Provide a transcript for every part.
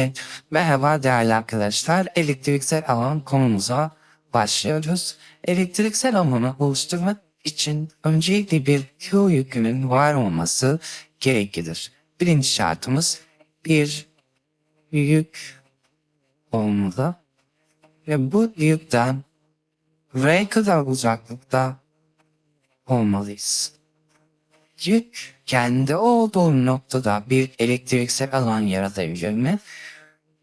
Evet, merhaba değerli arkadaşlar. Elektriksel alan konumuza başlıyoruz. Elektriksel alanı oluşturmak için öncelikle bir Q yükünün var olması gereklidir. Birinci şartımız bir yük olmalı ve bu yükten R kadar uzaklıkta olmalıyız. Yük kendi olduğu noktada bir elektriksel alan yaratabilir mi?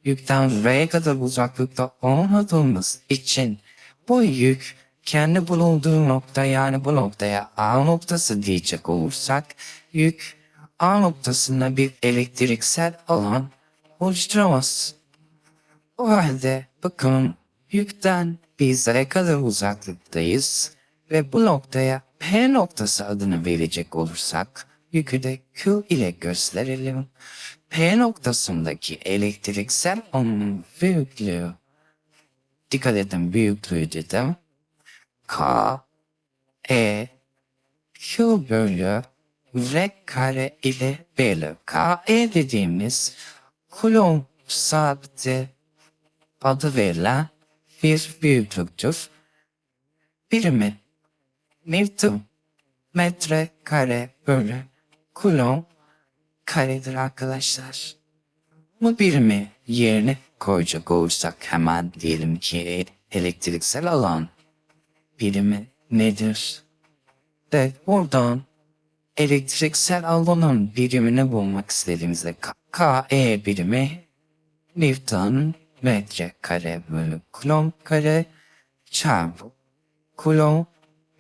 Yükten R'ye kadar uzaklıkta olmadığımız için bu yük kendi bulunduğu nokta yani bu noktaya A noktası diyecek olursak yük A noktasında bir elektriksel alan oluşturamaz. O halde bakın yükten biz R kadar uzaklıktayız ve bu noktaya P noktası adını verecek olursak yükü de Q ile gösterelim. P noktasındaki elektriksel alanın büyüklüğü dikkat edin büyüklüğü dedim. K E Q bölü R kare ile bölü K E dediğimiz Coulomb sabiti adı verilen bir büyüklüktür. Birimi Newton metre kare bölü Coulomb karedir arkadaşlar. Bu birimi yerine koyacak olursak hemen diyelim ki elektriksel alan birimi nedir? De buradan elektriksel alanın birimini bulmak istediğimizde KE birimi Newton metre kare bölü Coulomb kare çarpı Coulomb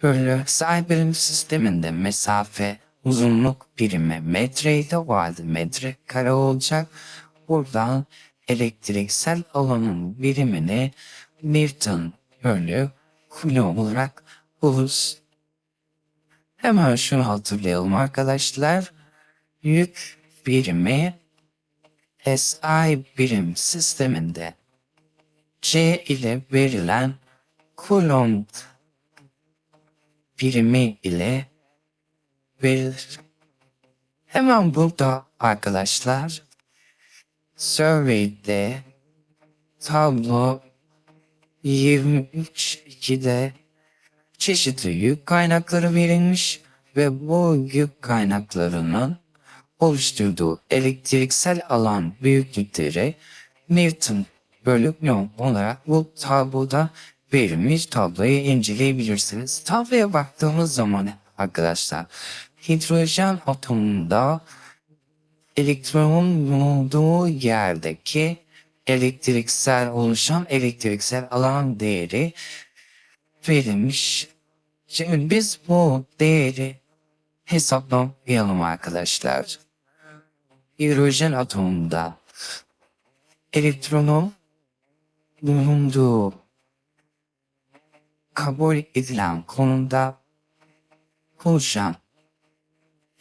bölü say birim sisteminde mesafe uzunluk birimi metreydi o halde metre kare olacak. Buradan elektriksel alanın birimini Newton bölü Coulomb olarak buluruz. Hemen şunu hatırlayalım arkadaşlar. Yük birimi SI birim sisteminde C ile verilen Coulomb birimi ile verilir. Hemen burada arkadaşlar survey'de tablo 23.2'de çeşitli yük kaynakları verilmiş ve bu yük kaynaklarının oluşturduğu elektriksel alan büyüklükleri Newton bölü Newton olarak bu tabloda verilmiş tabloyu inceleyebilirsiniz. Tabloya baktığımız zaman arkadaşlar hidrojen atomunda elektronun bulunduğu yerdeki elektriksel oluşan elektriksel alan değeri verilmiş. Şimdi biz bu değeri hesaplayalım arkadaşlar. Hidrojen atomunda elektronun bulunduğu kabul edilen konumda oluşan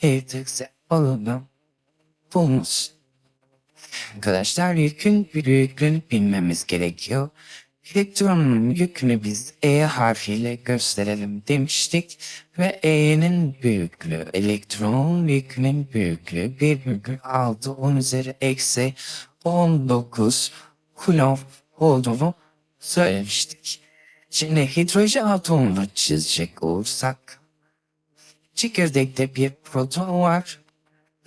elektriksel alanı bulmuş. Arkadaşlar yükün büyüklüğünü bilmemiz gerekiyor. Elektronun yükünü biz E harfiyle gösterelim demiştik ve E'nin büyüklüğü, elektronun yükünün büyüklüğü 1,6 10 üzeri eksi 19 kulomb olduğunu söylemiştik. Şimdi hidrojen atomunu çizecek olursak çekirdekte bir proton var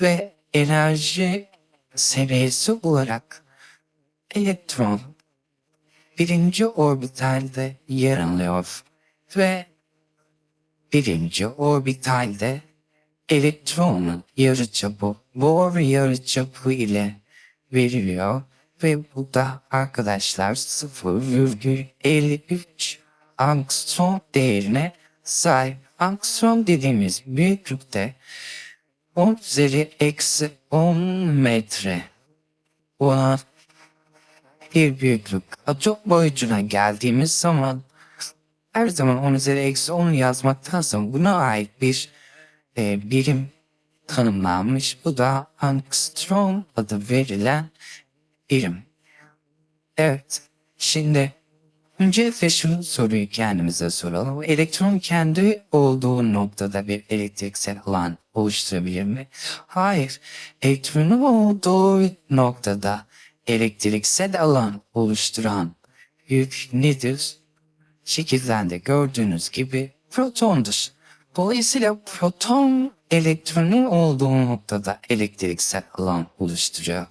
ve enerji seviyesi olarak elektron birinci orbitalde yer alıyor ve birinci orbitalde elektronun yarıçapı Bohr yarıçapı ile veriliyor ve bu da arkadaşlar 0,53 angstrom değerine sahip. Angstrom dediğimiz büyüklükte 10 üzeri eksi 10 metre olan bir büyüklük. Atom boyutuna geldiğimiz zaman her zaman 10 üzeri eksi 10 yazmaktansa buna ait bir e, birim tanımlanmış. Bu da angstrom adı verilen birim. Evet. Şimdi öncelikle şu soruyu kendimize soralım. Elektron kendi olduğu noktada bir elektriksel alan oluşturabilir mi? Hayır. Elektronun olduğu noktada elektriksel alan oluşturan yük nedir? Şekilden de gördüğünüz gibi protondur. Dolayısıyla proton elektronun olduğu noktada elektriksel alan oluşturuyor.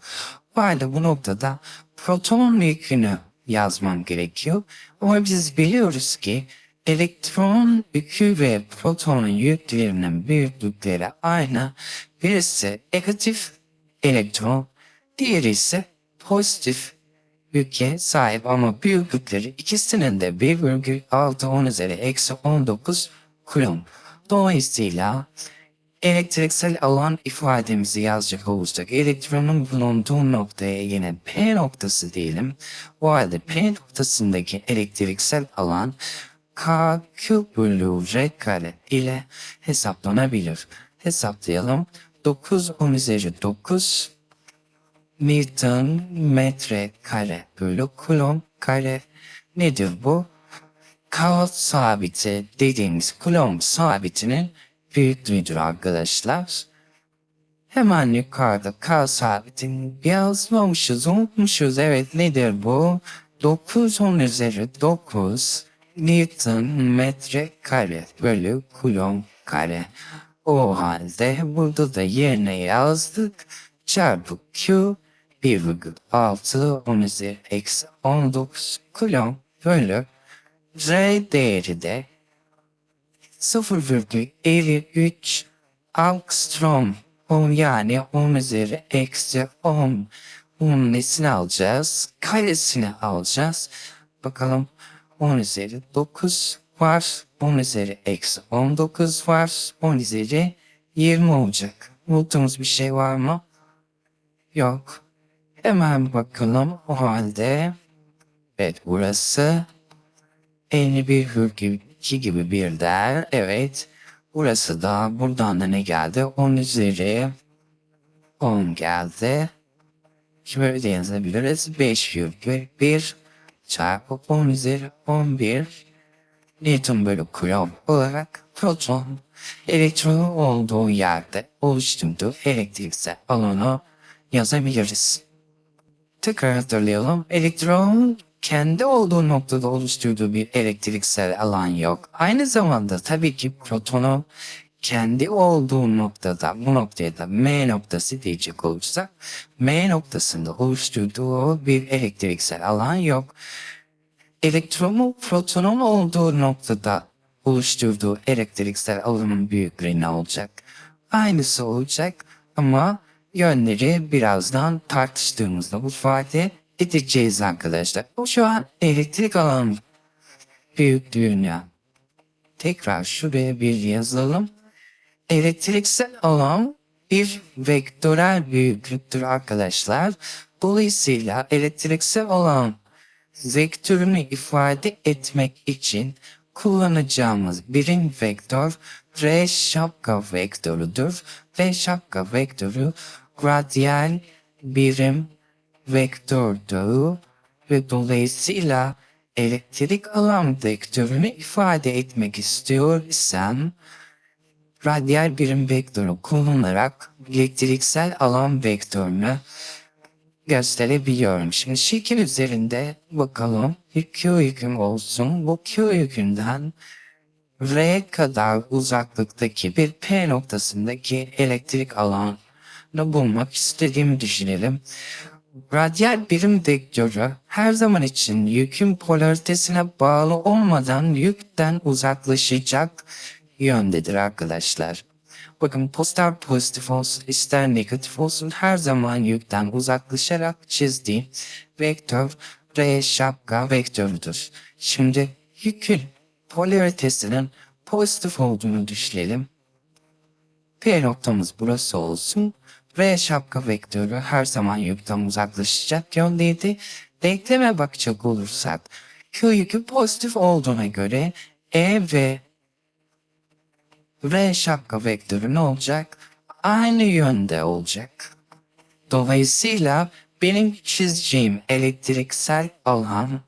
O halde bu noktada protonun yükünü yazmam gerekiyor. Ama biz biliyoruz ki elektron yükü ve protonun yüklerinin büyüklükleri aynı. Birisi negatif elektron, diğeri ise pozitif yüke sahip ama büyüklükleri ikisinin de 1,6 10 üzeri eksi 19 kulon. Dolayısıyla elektriksel alan ifademizi yazacak olursak elektronun bulunduğu noktaya yine P noktası diyelim. O halde P noktasındaki elektriksel alan KQ bölü R kare ile hesaplanabilir. Hesaplayalım. 9 10 üzeri 9 Newton metre kare bölü kulon kare nedir bu? K sabiti dediğimiz kulon sabitinin büyüklüğüdür arkadaşlar. Hemen yukarıda K sabitini yazmamışız, unutmuşuz. Evet nedir bu? 9 10 üzeri 9 Newton metre kare bölü kulon kare. O halde burada da yerine yazdık. Çarpı Q 1,6 10 üzeri eksi 19 kulon bölü R değeri de 0,53 angstrom on yani 10 üzeri eksi 10 bunun nesini alacağız? Karesini alacağız. Bakalım 10 üzeri 9 var. 10 üzeri eksi 19 var. 10 üzeri 20 olacak. Unuttuğumuz bir şey var mı? Yok. Hemen bakalım o halde. Evet burası 51,2 gibi bir değer. Evet. Burası da buradan da ne geldi? 10 üzeri 10 geldi. Şöyle de yazabiliriz. 5,1 çarpı 10 üzeri 11 Newton bölü kulon olarak proton elektronu olduğu yerde oluşturduğu elektriksel alanı yazabiliriz. Tekrar hatırlayalım. Elektron kendi olduğu noktada oluşturduğu bir elektriksel alan yok. Aynı zamanda tabii ki protonun kendi olduğu noktada bu noktaya da M noktası diyecek olursak M noktasında oluşturduğu bir elektriksel alan yok. Elektronun protonun olduğu noktada oluşturduğu elektriksel alanın büyüklüğü ne olacak? Aynısı olacak ama yönleri birazdan tartıştığımızda bu ifade edeceğiz arkadaşlar. O şu an elektrik alan büyüklüğünü tekrar şuraya bir yazalım. Elektriksel alan bir vektörel büyüklüktür arkadaşlar. Dolayısıyla elektriksel alan vektörünü ifade etmek için kullanacağımız birim vektör R şapka vektörüdür. R şapka vektörü radyal birim vektördür ve dolayısıyla elektrik alan vektörünü ifade etmek istiyor isem radyal birim vektörü kullanarak elektriksel alan vektörünü gösterebiliyorum. Şimdi şekil üzerinde bakalım bir Q yüküm olsun. Bu Q yükünden R kadar uzaklıktaki bir P noktasındaki elektrik alanı bulmak istediğimi düşünelim. Radyal birim vektörü her zaman için yükün polaritesine bağlı olmadan yükten uzaklaşacak yöndedir arkadaşlar. Bakın poster pozitif olsun ister negatif olsun her zaman yükten uzaklaşarak çizdiğim vektör R şapka vektörüdür. Şimdi yükün polaritesinin pozitif olduğunu düşünelim. P noktamız burası olsun. R şapka vektörü her zaman yükten uzaklaşacak yöndeydi. Denkleme bakacak olursak Q yükü pozitif olduğuna göre E ve R şapka vektörü ne olacak? Aynı yönde olacak. Dolayısıyla benim çizeceğim elektriksel alan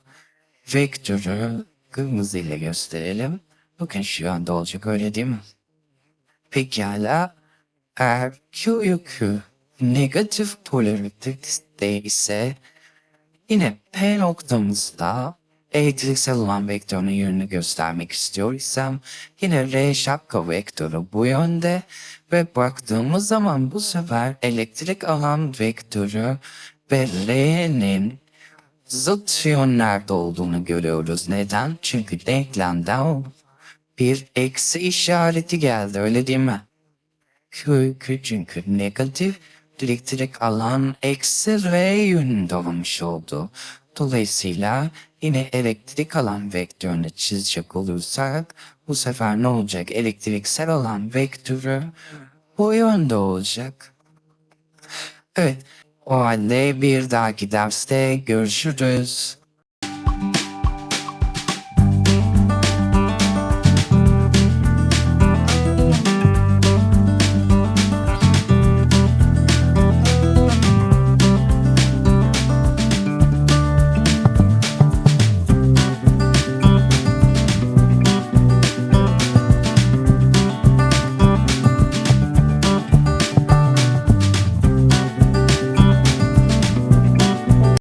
vektörü kırmızı ile gösterelim. Bakın şu yönde olacak öyle değil mi? Pekala eğer Q yükü negatif polaritede ise Yine P noktamızda elektriksel olan vektörün yönünü göstermek istiyorsam yine R şapka vektörü bu yönde ve baktığımız zaman bu sefer elektrik alan vektörü ve R'nin zıt yönlerde olduğunu görüyoruz. Neden? Çünkü denklemden bir eksi işareti geldi öyle değil mi? Q çünkü negatif elektrik alan eksi R yönünde olmuş oldu. Dolayısıyla yine elektrik alan vektörünü çizecek olursak bu sefer ne olacak? Elektriksel alan vektörü bu yönde olacak. Evet. O halde bir dahaki derste görüşürüz.